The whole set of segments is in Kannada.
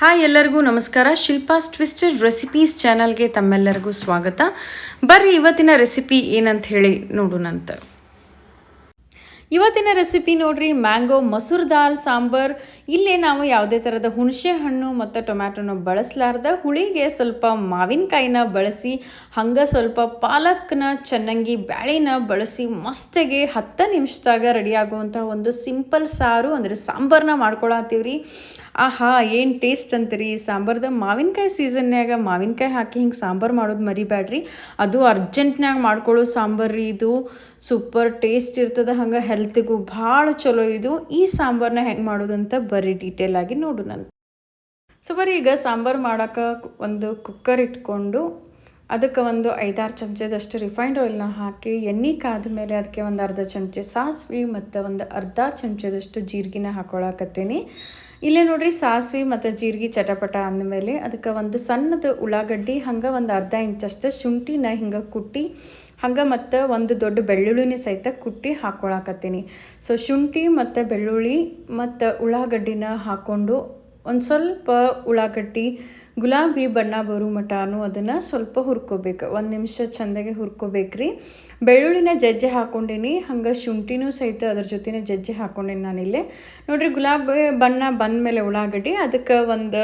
ಹಾಯ್ ಎಲ್ಲರಿಗೂ ನಮಸ್ಕಾರ. ಶಿಲ್ಪಾಸ್ ಟ್ವಿಸ್ಟೆಡ್ ರೆಸಿಪೀಸ್ ಚಾನಲ್ಗೆ ತಮ್ಮೆಲ್ಲರಿಗೂ ಸ್ವಾಗತ. ಬರ್ರಿ, ಇವತ್ತಿನ ರೆಸಿಪಿ ಏನಂತ ಹೇಳಿ ನೋಡೋಣಂತ. ಇವತ್ತಿನ ರೆಸಿಪಿ ನೋಡ್ರಿ, ಮ್ಯಾಂಗೋ ಮಸೂರ್ ದಾಲ್, ಸಾಂಬಾರ್. ಇಲ್ಲೇ ನಾವು ಯಾವುದೇ ಥರದ ಹುಣಸೆ ಹಣ್ಣು ಮತ್ತು ಟೊಮ್ಯಾಟೊನ ಬಳಸಲಾರ್ದ. ಹುಳಿಗೆ ಸ್ವಲ್ಪ ಮಾವಿನಕಾಯಿನ ಬಳಸಿ, ಹಂಗೆ ಸ್ವಲ್ಪ ಪಾಲಕ್ನ, ಚೆನ್ನಂಗಿ ಬ್ಯಾಳಿನ ಬಳಸಿ ಮಸ್ತಿಗೆ ಹತ್ತು ನಿಮಿಷದಾಗ ರೆಡಿ ಆಗುವಂಥ ಒಂದು ಸಿಂಪಲ್ ಸಾರು, ಅಂದರೆ ಸಾಂಬಾರನ್ನ ಮಾಡ್ಕೊಳತ್ತೀವ್ರಿ. ಆಹಾ, ಏನು ಟೇಸ್ಟ್ ಅಂತೀರಿ? ಸಾಂಬಾರ್ದ ಮಾವಿನಕಾಯಿ ಸೀಸನ್ಯಾಗ ಮಾವಿನಕಾಯಿ ಹಾಕಿ ಹಿಂಗೆ ಸಾಂಬಾರು ಮಾಡೋದು ಮರಿಬೇಡ್ರಿ ಅದು ಅರ್ಜೆಂಟ್ನಾಗ ಮಾಡ್ಕೊಳ್ಳೋ ಸಾಂಬಾರು ರೀ ಇದು. ಸೂಪರ್ ಟೇಸ್ಟ್ ಇರ್ತದೆ, ಹಂಗೆ ಹೆಲ್ತಿಗೂ ಭಾಳ ಚಲೋ ಇದು. ಈ ಸಾಂಬಾರನ್ನ ಹೆಂಗೆ ಮಾಡೋದಂತ ಬರೀ ಡೀಟೇಲ್ ಆಗಿ ನೋಡೋಣ ಸೊ ಬರೀ ಈಗ ಸಾಂಬಾರು ಮಾಡೋಕೆ ಒಂದು ಕುಕ್ಕರ್ ಇಟ್ಕೊಂಡು ಅದಕ್ಕೆ ಒಂದು ಐದಾರು ಚಮಚದಷ್ಟು ರಿಫೈನ್ಡ್ ಆಯಿಲ್ನ ಹಾಕಿ, ಎಣ್ಣೆ ಕಾದ ಮೇಲೆ ಅದಕ್ಕೆ ಒಂದು ಅರ್ಧ ಚಮಚ ಸಾಸಿವೆ ಮತ್ತು ಒಂದು ಅರ್ಧ ಚಮಚದಷ್ಟು ಜೀರಿಗೆನ ಹಾಕೊಳಕತ್ತೀನಿ. ಇಲ್ಲೇ ನೋಡ್ರಿ ಸಾಸಿವೆ ಮತ್ತು ಜೀರಿಗೆ ಚಟಪಟ ಅಂದಮೇಲೆ ಅದಕ್ಕೆ ಒಂದು ಸಣ್ಣದು ಉಳ್ಳಾಗಡ್ಡಿ, ಹಂಗೆ ಒಂದು ಅರ್ಧ ಇಂಚಷ್ಟು ಶುಂಠಿನ ಹಿಂಗೆ ಕುಟ್ಟಿ, ಹಂಗೆ ಮತ್ತು ಒಂದು ದೊಡ್ಡ ಬೆಳ್ಳುಳ್ಳಿನ ಸಹಿತ ಕುಟ್ಟಿ ಹಾಕ್ಕೊಳಕತ್ತೀನಿ ಸೊ ಶುಂಠಿ ಮತ್ತು ಬೆಳ್ಳುಳ್ಳಿ ಮತ್ತು ಉಳ್ಳಾಗಡ್ಡಿನ ಹಾಕ್ಕೊಂಡು ಒಂದು ಸ್ವಲ್ಪ ಉಳ್ಳಾಗಡ್ಡಿ, ಗುಲಾಬಿ ಬಣ್ಣ ಬರೋ ಮಟಾನು ಅದನ್ನು ಸ್ವಲ್ಪ ಹುರ್ಕೋಬೇಕು. ಒಂದು ನಿಮಿಷ ಚೆಂದಾಗಿ ಹುರ್ಕೋಬೇಕ್ರಿ. ಬೆಳ್ಳುಳ್ಳಿನ ಜಜ್ಜಿ ಹಾಕ್ಕೊಂಡೀನಿ ಹಂಗೆ ಶುಂಠಿನೂ ಸಹಿತ ಅದ್ರ ಜೊತೆನೇ ಜಜ್ಜಿ ಹಾಕ್ಕೊಂಡೀನಿ ನಾನಿಲ್ಲಿ. ನೋಡಿರಿ, ಗುಲಾಬಿ ಬಣ್ಣ ಬಂದಮೇಲೆ ಉಳ್ಳಾಗಡ್ಡಿ, ಅದಕ್ಕೆ ಒಂದು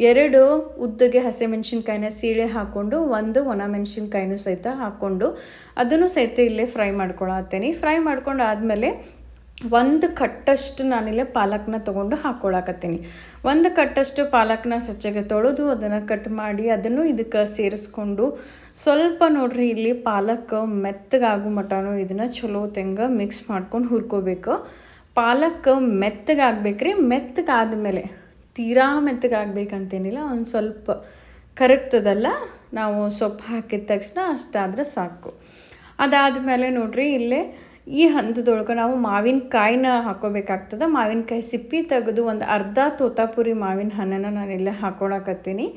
ಎರಡು ಉದ್ದಗೆ ಹಸಿಮೆಣ್ಸಿನ್ಕಾಯಿನ ಸೀಳೆ ಹಾಕ್ಕೊಂಡು ಒಂದು ಒಣ ಮೆಣಸಿನ್ಕಾಯಿನೂ ಸಹಿತ ಹಾಕ್ಕೊಂಡು ಅದನ್ನು ಸಹಿತ ಇಲ್ಲೇ ಫ್ರೈ ಮಾಡ್ಕೊಳತ್ತೇನೆ. ಫ್ರೈ ಮಾಡ್ಕೊಂಡು ಆದಮೇಲೆ ಒಂದು ಕಟ್ಟಷ್ಟು ನಾನಿಲ್ಲೇ ಪಾಲಕ್ನ ತೊಗೊಂಡು ಹಾಕೊಳಕತ್ತೀನಿ. ಒಂದು ಕಟ್ಟಷ್ಟು ಪಾಲಕ್ನ ಸ್ವಚ್ಛಗೆ ತೊಳೆದು ಅದನ್ನು ಕಟ್ ಮಾಡಿ ಅದನ್ನು ಇದಕ್ಕೆ ಸೇರಿಸ್ಕೊಂಡು ಸ್ವಲ್ಪ ನೋಡ್ರಿ ಇಲ್ಲಿ ಪಾಲಕ್ ಮೆತ್ತಗಾಗೋ ಮಟನು ಇದನ್ನು ಚಲೋ ತೆಂಗ ಮಿಕ್ಸ್ ಮಾಡ್ಕೊಂಡು ಹುರ್ಕೋಬೇಕು. ಪಾಲಕ್ ಮೆತ್ತಗಾಗ್ಬೇಕ್ರಿ, ಮೆತ್ತಗಾದ್ಮೇಲೆ ತೀರಾ ಮೆತ್ತಗಾಗಬೇಕಂತೇನಿಲ್ಲ, ಒಂದು ಸ್ವಲ್ಪ ಕರಗ್ತದಲ್ಲ, ನಾವು ಸೊಪ್ಪು ಹಾಕಿದ ತಕ್ಷಣ ಅಷ್ಟಾದರೆ ಸಾಕು. ಅದಾದಮೇಲೆ ನೋಡ್ರಿ ಇಲ್ಲೇ ಈ ಹಂತದೊಳಗೆ ನಾವು ಮಾವಿನಕಾಯಿನ ಹಾಕೋಬೇಕಾಗ್ತದೆ. ಮಾವಿನಕಾಯಿ ಸಿಪ್ಪಿ ತೆಗೆದು ಒಂದು ಅರ್ಧ ತೋತಾಪುರಿ ಮಾವಿನ ಹಣ್ಣನ್ನು ನಾನಿಲ್ಲೇ ಹಾಕೊಳಕತ್ತೀನಿ.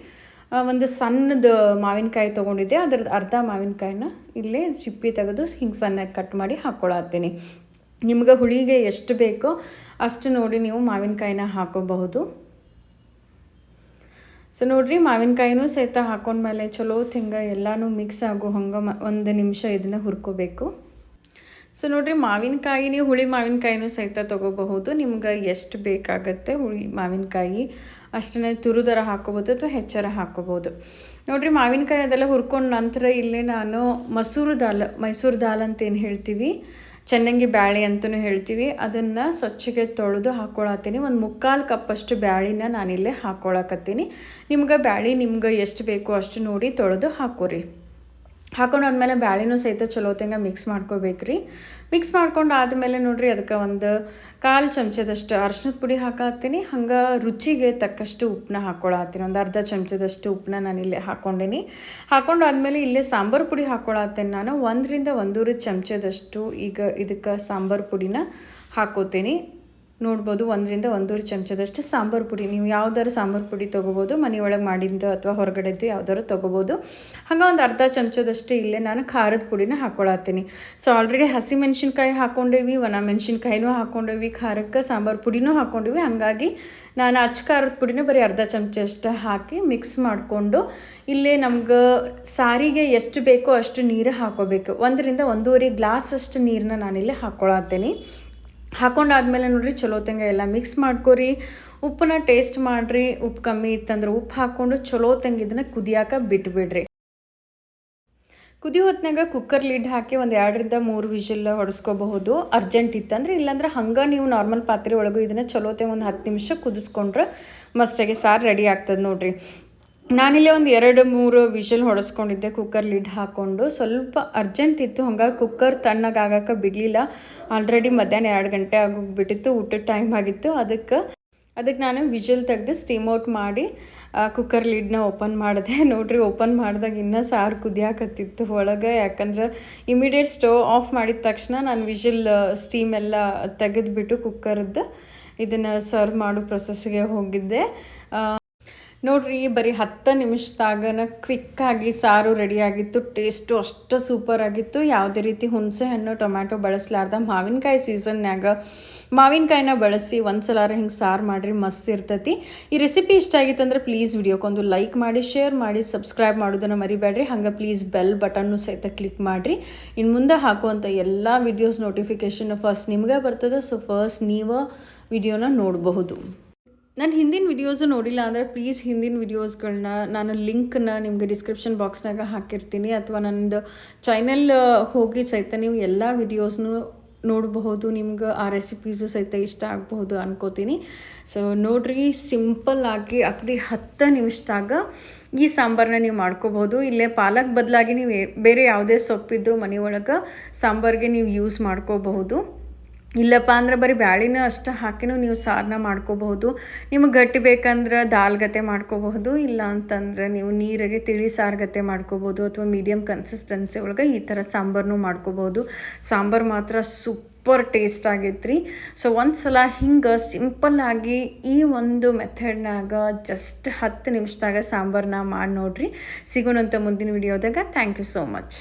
ಒಂದು ಸಣ್ಣದು ಮಾವಿನಕಾಯಿ ತೊಗೊಂಡಿದ್ದೆ. ಅದ್ರದ್ದು ಅರ್ಧ ಮಾವಿನಕಾಯಿನ ಇಲ್ಲೇ ಸಿಪ್ಪಿ ತೆಗೆದು ಹಿಂಗೆ ಸಣ್ಣಗೆ ಕಟ್ ಮಾಡಿ ಹಾಕೊಳತ್ತೀನಿ. ನಿಮ್ಗೆ ಹುಳಿಗೆ ಎಷ್ಟು ಬೇಕೋ ಅಷ್ಟು ನೋಡಿ ನೀವು ಮಾವಿನಕಾಯಿನ ಹಾಕೋಬಹುದು. ಸೊ, ನೋಡಿರಿ ಮಾವಿನಕಾಯಿನೂ ಸಹಿತ ಹಾಕೊಂಡ್ಮೇಲೆ ಚಲೋ ತಿಂಗ ಎಲ್ಲನೂ ಮಿಕ್ಸ್ ಆಗೋ ಹಂಗೆ ಒಂದು ನಿಮಿಷ ಇದನ್ನು ಹುರ್ಕೋಬೇಕು. ಸೊ ನೋಡಿರಿ ಮಾವಿನಕಾಯಿ ನೀವು ಹುಳಿ ಮಾವಿನಕಾಯಿನೂ ಸಹಿತ ತೊಗೋಬಹುದು. ನಿಮ್ಗೆ ಎಷ್ಟು ಬೇಕಾಗತ್ತೆ ಹುಳಿ ಮಾವಿನಕಾಯಿ, ಅಷ್ಟನ್ನೇ ತುರುದರ ಹಾಕೋಬೋದು ಅಥವಾ ಹೆಚ್ಚರ ಹಾಕೋಬೋದು ನೋಡಿರಿ, ಮಾವಿನಕಾಯಿ ಅದೆಲ್ಲ ಹುರ್ಕೊಂಡ ನಂತರ ಇಲ್ಲೇ ನಾನು ಮಸೂರು ದಾಲ್, ಮೈಸೂರು ದಾಲ್ ಅಂತ ಏನು ಹೇಳ್ತೀವಿ? ಚೆನ್ನಂಗಿ ಬ್ಯಾಳಿ ಅಂತಲೂ ಹೇಳ್ತೀವಿ. ಅದನ್ನು ಸ್ವಚ್ಛಗೆ ತೊಳೆದು ಹಾಕ್ಕೊಳತ್ತೀನಿ ಒಂದು ಮುಕ್ಕಾಲು ಕಪ್ಪಷ್ಟು ಬ್ಯಾಳಿನ ನಾನಿಲ್ಲೇ ಹಾಕ್ಕೊಳಕತ್ತೀನಿ ನಿಮ್ಗೆ ಬ್ಯಾಳಿ ನಿಮ್ಗೆ ಎಷ್ಟು ಬೇಕೋ ಅಷ್ಟು ನೋಡಿ ತೊಳೆದು ಹಾಕೋರಿ. ಹಾಕೊಂಡಾದ್ಮೇಲೆ ಬ್ಯಾಳಿನೂ ಸಹಿತ ಚಲೋ ತಂಗ ಮಿಕ್ಸ್ ಮಾಡ್ಕೋಬೇಕ್ರಿ. ಮಿಕ್ಸ್ ಮಾಡ್ಕೊಂಡು ಆದಮೇಲೆ ನೋಡಿರಿ ಅದಕ್ಕೆ ಒಂದು ಕಾಲು ಚಮಚದಷ್ಟು ಅರ್ಶಿನದ ಪುಡಿ ಹಾಕತ್ತೀನಿ ಹಂಗೆ ರುಚಿಗೆ ತಕ್ಕಷ್ಟು ಉಪ್ಪನ್ನ ಹಾಕ್ಕೊಳತ್ತೀನಿ ಒಂದು ಅರ್ಧ ಚಮಚದಷ್ಟು ಉಪ್ಪನ್ನ ನಾನು ಇಲ್ಲೇ ಹಾಕ್ಕೊಂಡೀನಿ ಹಾಕೊಂಡು ಆದಮೇಲೆ ಇಲ್ಲೇ ಸಾಂಬಾರು ಪುಡಿ ಹಾಕ್ಕೊಳತ್ತೇನೆ ನಾನು. ಒಂದರಿಂದ ಒಂದೂರು ಚಮಚದಷ್ಟು ಈಗ ಇದಕ್ಕೆ ಸಾಂಬಾರು ಪುಡಿನ ಹಾಕೋತೀನಿ. ನೋಡ್ಬೋದು, ಒಂದರಿಂದ ಒಂದೂವರೆ ಚಮಚದಷ್ಟು ಸಾಂಬಾರು ಪುಡಿ. ನೀವು ಯಾವ್ದಾದ್ರು ಸಾಂಬಾರು ಪುಡಿ ತೊಗೋಬೋದು, ಮನೆಯೊಳಗೆ ಮಾಡಿದ್ದು ಅಥವಾ ಹೊರಗಡೆದ್ದು ಯಾವ್ದಾದ್ರು ತೊಗೋಬೋದು. ಹಾಗೆ ಒಂದು ಅರ್ಧ ಚಮಚದಷ್ಟು ಇಲ್ಲೇ ನಾನು ಖಾರದ ಪುಡಿನ ಹಾಕ್ಕೊಳತ್ತೀನಿ ಸೊ ಆಲ್ರೆಡಿ ಹಸಿ ಮೆಣಸಿನ್ಕಾಯಿ ಹಾಕ್ಕೊಂಡೇವಿ ಒಣ ಮೆಣಸಿನ್ಕಾಯಿನೂ ಹಾಕ್ಕೊಂಡೇವಿ ಖಾರಕ್ಕೆ ಸಾಂಬಾರು ಪುಡಿನೂ ಹಾಕ್ಕೊಂಡೇವಿ ಹಾಗಾಗಿ ನಾನು ಅಚ್ಚ ಖಾರದ ಪುಡಿನ ಬರೀ ಅರ್ಧ ಚಮಚ ಅಷ್ಟು ಹಾಕಿ ಮಿಕ್ಸ್ ಮಾಡಿಕೊಂಡು ಇಲ್ಲೇ ನಮ್ಗೆ ಸಾರಿಗೆ ಎಷ್ಟು ಬೇಕೋ ಅಷ್ಟು ನೀರು ಹಾಕೋಬೇಕು. ಒಂದರಿಂದ ಒಂದೂವರೆ ಗ್ಲಾಸ್ ಅಷ್ಟು ನೀರನ್ನ ನಾನಿಲ್ಲಿ ಹಾಕ್ಕೊಳತ್ತೇನೆ ಹಾಕೊಂಡಾದ್ಮೇಲೆ ನೋಡ್ರಿ ಚಲೋ ತಂಗ ಎಲ್ಲ ಮಿಕ್ಸ್ ಮಾಡ್ಕೊರಿ. ಉಪ್ಪನ್ನ ಟೇಸ್ಟ್ ಮಾಡಿರಿ. ಉಪ್ಪು ಕಮ್ಮಿ ಇತ್ತಂದ್ರೆ ಉಪ್ಪು ಹಾಕ್ಕೊಂಡು ಚಲೋ ಇದನ್ನು ಕುದಿಯಾಕ ಬಿಟ್ಬಿಡ್ರಿ. ಕುದಿ ಹೊತ್ತಿನಾಗ ಕುಕ್ಕರ್ ಲಿಡ್ ಹಾಕಿ ಒಂದು ಎರಡರಿಂದ ಮೂರು ವಿಷಲ್ ಹೊಡೆಸ್ಕೋಬಹುದು. ಅರ್ಜೆಂಟ್ ಇತ್ತಂದ್ರೆ ಇಲ್ಲಾಂದ್ರೆ ಹಂಗೆ ನೀವು ನಾರ್ಮಲ್ ಪಾತ್ರೆ ಒಳಗೂ ಇದನ್ನು ಚಲೋತೆ ಒಂದು ಹತ್ತು ನಿಮಿಷ ಕುದಿಸ್ಕೊಂಡ್ರೆ ಮಸ್ತಾಗಿ ಸಾರು ರೆಡಿ ಆಗ್ತದೆ ನೋಡ್ರಿ. ನಾನಿಲ್ಲೇ ಒಂದು ಎರಡು ಮೂರು ವಿಷಲ್ ಹೊಡೆಸ್ಕೊಂಡಿದ್ದೆ, ಕುಕ್ಕರ್ ಲಿಡ್ ಹಾಕ್ಕೊಂಡು ಸ್ವಲ್ಪ ಅರ್ಜೆಂಟ್ ಇತ್ತು, ಹಂಗಾಗಿ ಕುಕ್ಕರ್ ತಣ್ಣಗಾಗಕ್ಕೆ ಬಿಡಲಿಲ್ಲ. ಆಲ್ರೆಡಿ ಮಧ್ಯಾಹ್ನ ಎರಡು ಗಂಟೆ ಆಗೋಗ್ಬಿಟ್ಟಿತ್ತು, ಊಟದ ಟೈಮ್ ಆಗಿತ್ತು. ಅದಕ್ಕೆ ಅದಕ್ಕೆ ನಾನು ವಿಜಲ್ ತೆಗೆದು ಸ್ಟೀಮ್ ಔಟ್ ಮಾಡಿ ಕುಕ್ಕರ್ ಲಿಡ್ನ ಓಪನ್ ಮಾಡಿದೆ. ನೋಡ್ರಿ, ಓಪನ್ ಮಾಡಿದಾಗ ಇನ್ನೂ ಸಾರು ಕುದಿಯಾಕತ್ತಿತ್ತು ಒಳಗೆ. ಯಾಕಂದ್ರೆ ಇಮಿಡಿಯೇಟ್ ಸ್ಟವ್ ಆಫ್ ಮಾಡಿದ ತಕ್ಷಣ ನಾನು ವಿಜಲ್ ಸ್ಟೀಮ್ ಎಲ್ಲ ತೆಗೆದುಬಿಟ್ಟು ಕುಕ್ಕರದ್ದು ಇದನ್ನು ಸರ್ವ್ ಮಾಡೋ ಪ್ರೊಸೆಸ್ಗೆ ಹೋಗಿದ್ದೆ. ನೋಡ್ರಿ, ಬರೀ ಹತ್ತು ನಿಮಿಷದಾಗನ ಕ್ವಿಕ್ಕಾಗಿ ಸಾರು ರೆಡಿ ಆಗಿತ್ತು ಟೇಸ್ಟು ಅಷ್ಟು ಸೂಪರ್ ಆಗಿತ್ತು. ಯಾವುದೇ ರೀತಿ ಹುಣಸೆ ಹಣ್ಣು, ಟೊಮ್ಯಾಟೊ ಬಳಸಲಾರ್ದ ಮಾವಿನಕಾಯಿ ಸೀಸನ್ನ್ಯಾಗ ಮಾವಿನಕಾಯಿನ ಬಳಸಿ ಒಂದ್ಸಲಾರ ಹಿಂಗೆ ಸಾರು ಮಾಡಿರಿ, ಮಸ್ತ್ ಇರ್ತೈತಿ. ಈ ರೆಸಿಪಿ ಇಷ್ಟ ಆಗಿತ್ತಂದ್ರೆ ಪ್ಲೀಸ್ ವಿಡಿಯೋಕ್ಕೊಂದು ಲೈಕ್ ಮಾಡಿ ಶೇರ್ ಮಾಡಿ ಸಬ್ಸ್ಕ್ರೈಬ್ ಮಾಡೋದನ್ನು ಮರಿಬೇಡ್ರಿ. ಹಂಗೆ ಪ್ಲೀಸ್ ಬೆಲ್ ಬಟನ್ನು ಸಹಿತ ಕ್ಲಿಕ್ ಮಾಡಿರಿ. ಇನ್ನು ಮುಂದೆ ಹಾಕುವಂಥ ಎಲ್ಲ ವಿಡಿಯೋಸ್ ನೋಟಿಫಿಕೇಷನ್ ಫಸ್ಟ್ ನಿಮಗೆ ಬರ್ತದೆ ಸೊ ಫಸ್ಟ್ ನೀವು ವಿಡಿಯೋನ ನೋಡಬಹುದು. ನಾನು ಹಿಂದಿನ ವಿಡಿಯೋಸು ನೋಡಿಲ್ಲ, ಅಂದರೆ ಪ್ಲೀಸ್ ಹಿಂದಿನ ವಿಡಿಯೋಸ್ಗಳನ್ನ ನಾನು ಲಿಂಕ್ನ ನಿಮಗೆ ಡಿಸ್ಕ್ರಿಪ್ಷನ್ ಬಾಕ್ಸ್ನಾಗ ಹಾಕಿರ್ತೀನಿ, ಅಥವಾ ನಂದು ಚಾನಲ್ ಹೋಗಿ ಸಹಿತ ನೀವು ಎಲ್ಲ ವಿಡಿಯೋಸ್ನು ನೋಡಬಹುದು, ನಿಮ್ಗೆ ಆ ರೆಸಿಪೀಸು ಸಹಿತ ಇಷ್ಟ ಆಗಬಹುದು ಅನ್ಕೋತೀನಿ. ಸೊ ನೋಡ್ರಿ ಸಿಂಪಲ್ ಆಗಿ ಅಗದಿ ಹತ್ತು ನಿಮಿಷದಾಗ ಈ ಸಾಂಬಾರನ್ನ ನೀವು ಮಾಡ್ಕೋಬೋದು ಇಲ್ಲೇ ಪಾಲಕ್ ಬದಲಾಗಿ ನೀವು ಬೇರೆ ಯಾವುದೇ ಸೊಪ್ಪಿದ್ರೂ ಮನೆಯೊಳಗೆ ಸಾಂಬಾರಿಗೆ ನೀವು ಯೂಸ್ ಮಾಡ್ಕೋಬಹುದು. ಇಲ್ಲಪ್ಪ ಅಂದ್ರೆ ಬರೀ ಬ್ಯಾಳಿನ ಅಷ್ಟು ಹಾಕಿನೂ ನೀವು ಸಾರನ್ನ ಮಾಡ್ಕೋಬಹುದು. ನಿಮಗೆ ಗಟ್ಟಿ ಬೇಕಂದ್ರೆ ದಾಲ್ ಗತೆ ಮಾಡ್ಕೋಬಹುದು, ಇಲ್ಲ ಅಂತಂದ್ರೆ ನೀವು ನೀರಿಗೆ ತಿಳಿ ಸಾರು ಗತೆ ಮಾಡ್ಕೋಬಹುದು ಅಥವಾ ಮೀಡಿಯಮ್ ಕನ್ಸಿಸ್ಟೆನ್ಸಿ ಒಳಗೆ ಈ ಥರ ಸಾಂಬಾರನ್ನು ಮಾಡ್ಕೋಬಹುದು. ಸಾಂಬಾರು ಮಾತ್ರ ಸೂಪರ್ ಟೇಸ್ಟ್ ಆಗೈತ್ರಿ. ಸೊ ಒಂದು ಸಲ ಹಿಂಗೆ ಆಗಿ ಈ ಒಂದು ಮೆಥಡ್ನಾಗ ಜಸ್ಟ್ ಹತ್ತು ನಿಮಿಷದಾಗ ಸಾಂಬಾರನ್ನ ಮಾಡಿ ನೋಡ್ರಿ. ಸಿಗೋಣಂತ ಮುಂದಿನ ವಿಡಿಯೋದಾಗ ಥ್ಯಾಂಕ್ ಯು ಸೋ ಮಚ್